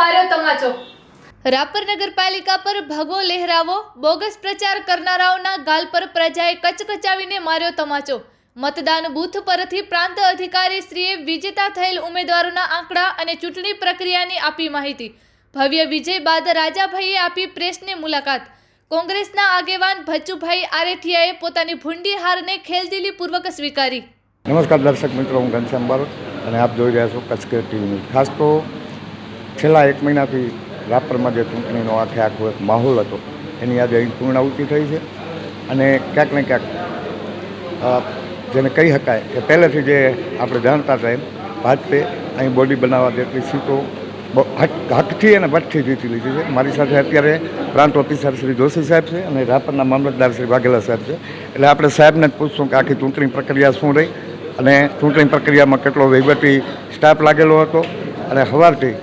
માર્યો તમાચો. રાપર નગરપાલિકા પર ભગવો લહેરાવો બોગસ પ્રચાર કરનારાઓના ગાલ પર પ્રજાએ કચકચાવીને માર્યો તમાચો. મતદાન બૂથ પરથી પ્રાંત અધિકારી શ્રીએ વિજેતા થયેલ ઉમેદવારોના આંકડા અને ચૂંટણી પ્રક્રિયાની આપી માહિતી. ભવ્ય વિજય બાદ રાજાભાઈએ આપી પ્રેસની મુલાકાત. કોંગ્રેસના આગેવાન ભચ્ચુભાઈ આરેઠિયાએ પોતાની ભૂંડી હારને ખેલદિલીપૂર્વક સ્વીકારી. નમસ્કાર દર્શક મિત્રો હું ઘનશ્યામ બારોટ અને આપ જોઈ રહ્યા છો કચ્છ ટીવી ખાસ તો છેલ્લા એક મહિનાથી રાપરમાં જે ચૂંટણીનો આખે આખો એક માહોલ હતો, એની આજે અહીં પૂર્ણાહુતિ થઈ છે. અને ક્યાંક ને ક્યાંક જેને કહી શકાય કે પહેલેથી જે આપણે જાણતા હતા એમ, ભાજપે અહીં બોડી બનાવવા જેટલી સીટો હકથી અને ભટથી જીતી લીધી છે. મારી સાથે અત્યારે પ્રાંત ઓફિસર શ્રી જોશી સાહેબ છે અને રાપરના મામલતદાર શ્રી વાઘેલા સાહેબ છે. એટલે આપણે સાહેબને જ પૂછશું કે આખી ચૂંટણી પ્રક્રિયા શું રહી અને ચૂંટણી પ્રક્રિયામાં કેટલો વહીવટી સ્ટાફ લાગેલો હતો અને સવારથી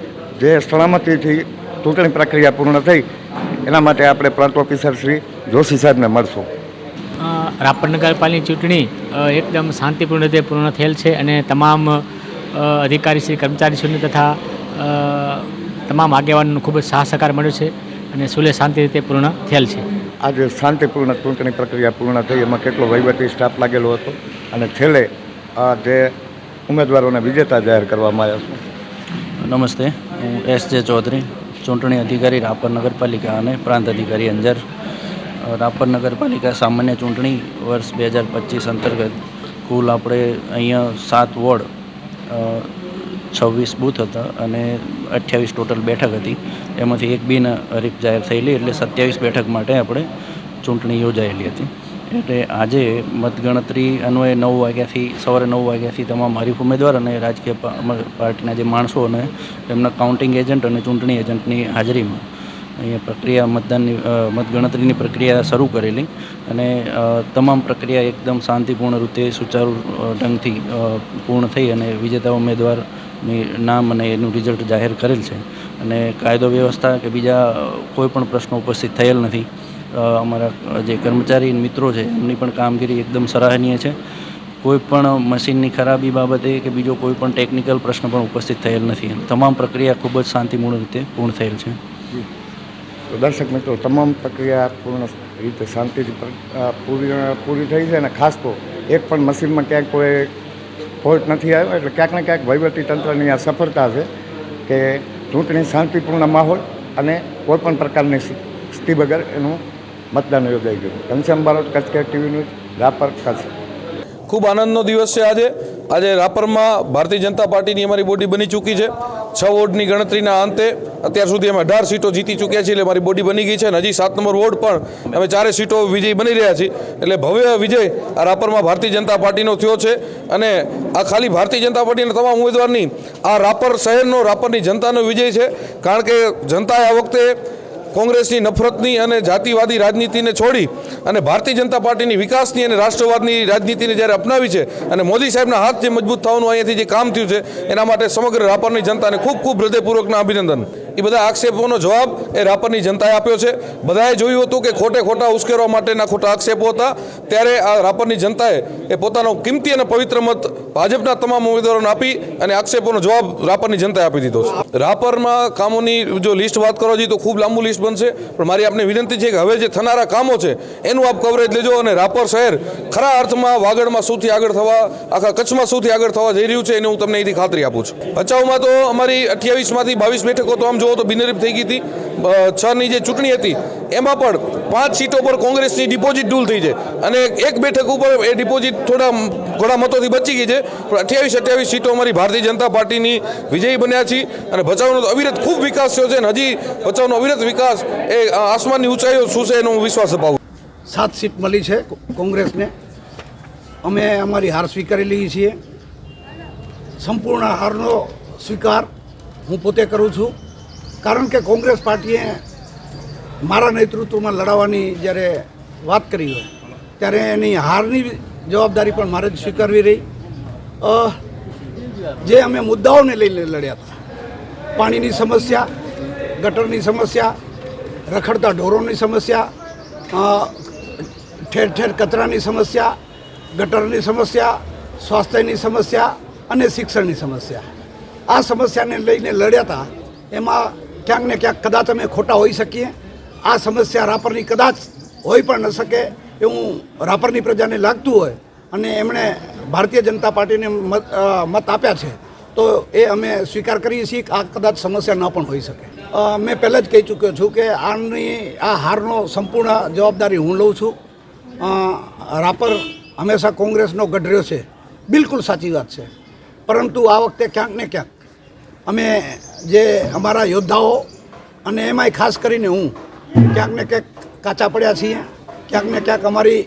જે સલામતીથી ચૂંટણી પ્રક્રિયા પૂર્ણ થઈ એના માટે આપણે પ્રાંત ઓફિસર શ્રી જોશી સાહેબને મળશું. રાપર નગરપાલિકાની ચૂંટણી એકદમ શાંતિપૂર્ણ રીતે પૂર્ણ થયેલ છે અને તમામ અધિકારી શ્રી કર્મચારીશ્રીને તથા તમામ આગેવાનોનો ખૂબ જ સાહ સહકાર મળ્યો છે અને સુલે શાંતિ રીતે પૂર્ણ થયેલ છે. આજે શાંતિપૂર્ણ ચૂંટણી પ્રક્રિયા પૂર્ણ થઈ એમાં કેટલો વહીવટી સ્ટાફ લાગેલો હતો અને છેલ્લે જે ઉમેદવારોને વિજેતા જાહેર કરવામાં આવ્યા છે. નમસ્તે. હું એસ જે ચૌધરી, ચૂંટણી અધિકારી, રાપર નગરપાલિકા અને પ્રાંત અધિકારી અંજાર. રાપર નગરપાલિકા સામાન્ય ચૂંટણી વર્ષ બે હજાર પચીસ અંતર્ગત કુલ આપણે અહીંયા સાત વોર્ડ છવ્વીસ બૂથ હતા અને અઠ્યાવીસ ટોટલ બેઠક હતી. એમાંથી એક બિન હરીફ જાહેર થયેલી એટલે સત્યાવીસ બેઠક માટે આપણે ચૂંટણી યોજાયેલી હતી. એટલે આજે મતગણતરી અન્વયે નવ વાગ્યાથી, સવારે નવ વાગ્યાથી તમામ હરીફ ઉમેદવાર અને રાજકીય પાર્ટીના જે માણસો અને એમના કાઉન્ટિંગ એજન્ટ અને ચૂંટણી એજન્ટની હાજરીમાં અહીંયા પ્રક્રિયા મતદાનની મતગણતરીની પ્રક્રિયા શરૂ કરેલી અને તમામ પ્રક્રિયા એકદમ શાંતિપૂર્ણ રીતે સુચારુ ઢંગથી પૂર્ણ થઈ અને વિજેતા ઉમેદવારની નામ અને એનું રિઝલ્ટ જાહેર કરેલ છે. અને કાયદો વ્યવસ્થા કે બીજા કોઈપણ કોઈ પણ પ્રશ્નો ઉપસ્થિત થયેલ નથી. અમારા જે કર્મચારી મિત્રો છે, એમની પણ કામગીરી એકદમ સરાહનીય છે. કોઈ પણ મશીનની ખરાબી બાબતે કે બીજો કોઈ પણ ટેકનિકલ પ્રશ્ન પણ ઉપસ્થિત થયેલ નથી. તમામ પ્રક્રિયા ખૂબ જ શાંતિપૂર્ણ રીતે પૂર્ણ થયેલ છે. તો દર્શક મિત્રો, તમામ પ્રક્રિયા પૂર્ણ રીતે શાંતિથી પૂરી પૂરી થઈ છે અને ખાસ તો એક પણ મશીનમાં ક્યાંક કોઈ ફોલ્ટ નથી આવ્યો, એટલે ક્યાંક ને ક્યાંક વહીવટી તંત્રની આ સફળતા છે કે ચૂંટણી શાંતિપૂર્ણ માહોલ અને કોઈપણ પ્રકારની સ્થિતિ વગર એનું મતદાન યોજાઈ ગયું. Ghanshyam Barot, Kutch care TV news Rapar, Kutch. ખૂબ આનંદનો દિવસ છે આજે. આજે રાપરમાં ભારતીય જનતા પાર્ટીની અમારી બોડી બની ચૂકી છે. છ વોર્ડની ગણતરીના અંતે અત્યાર સુધી અમે અઢાર સીટો જીતી ચૂક્યા છીએ એટલે મારી બોડી બની ગઈ છે અને હજી સાત નંબર વોર્ડ પણ અમે ચારે સીટો વિજય બની રહ્યા છીએ. એટલે ભવ્ય વિજય આ રાપરમાં ભારતીય જનતા પાર્ટીનો થયો છે અને આ ખાલી ભારતીય જનતા પાર્ટીના તમામ ઉમેદવારની આ રાપર શહેરનો રાપરની જનતાનો વિજય છે. કારણ કે જનતાએ આ વખતે કોંગ્રેસની નફરતની અને જાતિવાદી રાજનીતિને છોડી અને ભારતીય જનતા પાર્ટીની વિકાસની અને રાષ્ટ્રવાદની રાજનીતિને જ્યારે અપનાવી છે અને મોદી સાહેબના હાથ જે મજબૂત થવાનું અહીંયાથી જે કામ થયું છે, એના માટે સમગ્ર રાપરની જનતાને ખૂબ ખૂબ હૃદયપૂર્વકના અભિનંદન. એ બધા આક્ષેપોનો જવાબ એ રાપરની જનતાએ આપ્યો છે. બધાએ જોયું હતું કે ખોટે ખોટા ઉશ્કેરવા માટેના ખોટા આક્ષેપો હતા. ત્યારે આ રાપરની જનતાએ એ પોતાનો કિંમતી અને પવિત્ર મત ભાજપના તમામ ઉમેદવારોને આપી અને આક્ષેપોનો જવાબ રાપરની જનતાએ આપી દીધો છે. રાપરમાં કામોની જો લિસ્ટ વાત કરવા જઈએ તો ખૂબ લાંબુ લિસ્ટ બનશે. પણ મારી આપને વિનંતી છે કે હવે જે થનારા કામો છે, એનું આપ કવરેજ લેજો અને રાપર શહેર ખરા અર્થમાં વાગડમાં સૌથી આગળ થવા, આખા કચ્છમાં સૌથી આગળ થવા જઈ રહ્યું છે, એની હું તમને અહીંથી ખાતરી આપું છું. ભચાઉમાં તો અમારી અઠ્યાવીસમાંથી બાવીસ બેઠકો તો આમ જુઓ તો બિનહરીફ થઈ ગઈ હતી છની જે ચૂંટણી હતી, એમાં પણ પાંચ સીટો પર કોંગ્રેસની ડિપોઝિટ ડૂલ થઈ છે અને એક બેઠક ઉપર એ ડિપોઝિટ થોડા ઘણા મતોથી બચી ગઈ છે. પણ અઠ્યાવીસ અઠ્યાવીસ સીટો અમારી ભારતીય જનતા પાર્ટીની વિજયી બન્યા છે અને ભચાઉનો અવિરત ખૂબ વિકાસ થયો છે અને હજી ભચાઉનો અવિરત વિકાસ એ આસમાનની ઊંચાઈઓ શું છે એનો હું વિશ્વાસ અપાવું. સાત સીટ મળી છે કોંગ્રેસને. અમે અમારી હાર સ્વીકારી લઈએ છીએ. સંપૂર્ણ હારનો સ્વીકાર હું પોતે કરું છું. કારણ કે કોંગ્રેસ પાર્ટીએ મારા નેતૃત્વમાં લડાવવાની જ્યારે વાત કરી હોય, ત્યારે એની હારની જવાબદારી પણ મારે જ સ્વીકારવી રહી. જે અમે મુદ્દાઓને લઈને લડ્યા હતા, પાણીની સમસ્યા, ગટરની સમસ્યા, રખડતા ઢોરોની સમસ્યા ઠેર ઠેર કચરાની સમસ્યા, ગટરની સમસ્યા, સ્વાસ્થ્યની સમસ્યા અને શિક્ષણની સમસ્યા. આ સમસ્યાને લઈને લડ્યા હતા, એમાં ક્યાંક ને ક્યાંક કદાચ અમે ખોટા હોઈ શકીએ. આ સમસ્યા રાપરની કદાચ હોઈ પણ ન શકે એવું રાપરની પ્રજાને લાગતું હોય અને એમણે ભારતીય જનતા પાર્ટીને મત મત આપ્યા છે, તો એ અમે સ્વીકાર કરીએ છીએ કે આ કદાચ સમસ્યા ન પણ હોઈ શકે. મેં પહેલાં જ કહી ચૂક્યો છું કે આની, આ હારનો સંપૂર્ણ જવાબદારી હું લઉં છું. રાપર હંમેશા કોંગ્રેસનો ગઢ રહ્યો છે. બિલકુલ સાચી વાત છે. પરંતુ આ વખતે ક્યાંક ને ક્યાંક અમે જે અમારા યોદ્ધાઓ અને એમાંય ખાસ કરીને હું ક્યાંક ને ક્યાંક કાચા પડ્યા છીએ. ક્યાંક ને ક્યાંક અમારી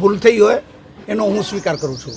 ભૂલ થઈ હોય એનો હું સ્વીકાર કરું છું.